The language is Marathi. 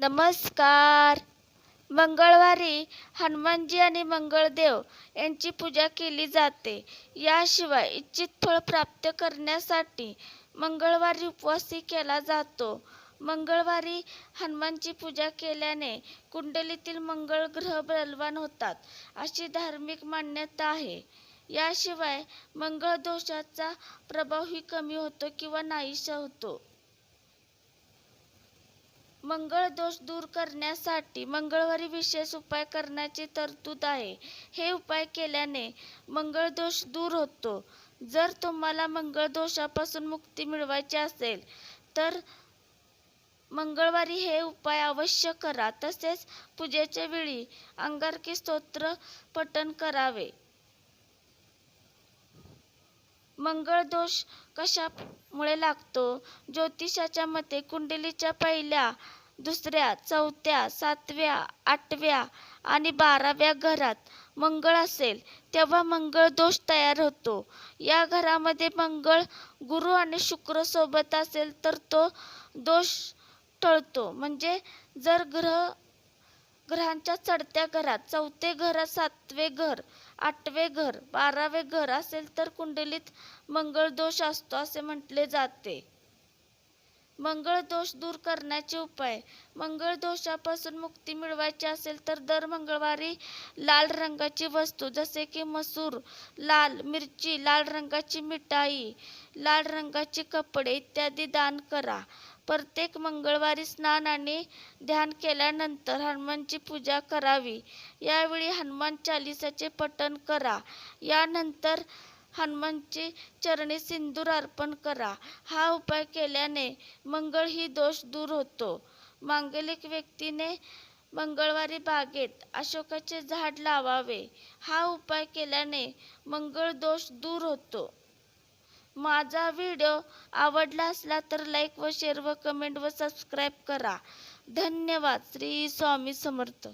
नमस्कार. मंगळवारी हनुमानजी आणि मंगळदेव यांची पूजा केली जाते. याशिवाय इच्छित फळ प्राप्त करण्यासाठी मंगळवारी उपवासही केला जातो. मंगळवारी हनुमानची पूजा केल्याने कुंडलीतील मंगळ ग्रह बलवान होतात अशी धार्मिक मान्यता आहे. याशिवाय मंगळ दोषाचा प्रभावही कमी होतो किंवा नाहीसा होतो. मंगळ दोष दूर करण्यासाठी मंगळवारी विशेष उपाय करण्याची तरतूद आहे. हे उपाय केल्याने मंगळ दोष दूर होतो. जर तुम्हाला मंगळ दोषापासून मुक्ती मिळवायची असेल तर मंगळवारी हे उपाय अवश्य करा. तसेच पूजेच्या वेळी अंगारकी स्तोत्र पठण करावे. मंगळ दोष कशामुळे लागतो? ज्योतिषाच्या मते कुंडलीच्या पहिल्या दुसऱ्या चौथ्या सातव्या आठव्या आणि बाराव्या घरात मंगळ असेल तेव्हा मंगळ दोष तयार होतो. या घरामध्ये मंगळ गुरु आणि शुक्र सोबत असेल तर तो दोष टळतो. म्हणजे जर ग्रह ग्रहांच्या चढत्या घरात चौथे घर सातवे घर आठवे घर बारावे घर असेल तर कुंडलीत मंगळ दोष असतो असे म्हटले जाते. मंगळ दोष दूर करण्याचे उपाय. मंगळ दोषापासून मुक्ती मिळवायची असेल तर दर मंगळवारी लाल रंगाची वस्तू जसे की मसूर लाल मिरची लाल रंगाची मिठाई लाल रंगाचे कपडे इत्यादी दान करा. प्रत्येक मंगळवारी स्नान आणि ध्यान केल्यानंतर हनुमानची पूजा करावी. यावेळी हनुमान चालिसाचे पठण करा. यानंतर हनुमानची चरणी सिंदूर अर्पण करा. हा उपाय केल्याने मंगळ ही दोष दूर होतो. मांगलिक व्यक्तीने मंगळवारी बागेत अशोकाचे झाड लावावे. हा उपाय केल्याने मंगळ दोष दूर होतो. माझा व्हिडिओ आवडला असला तर लाईक व शेअर व कमेंट व सबस्क्राईब करा. धन्यवाद. श्री स्वामी समर्थ.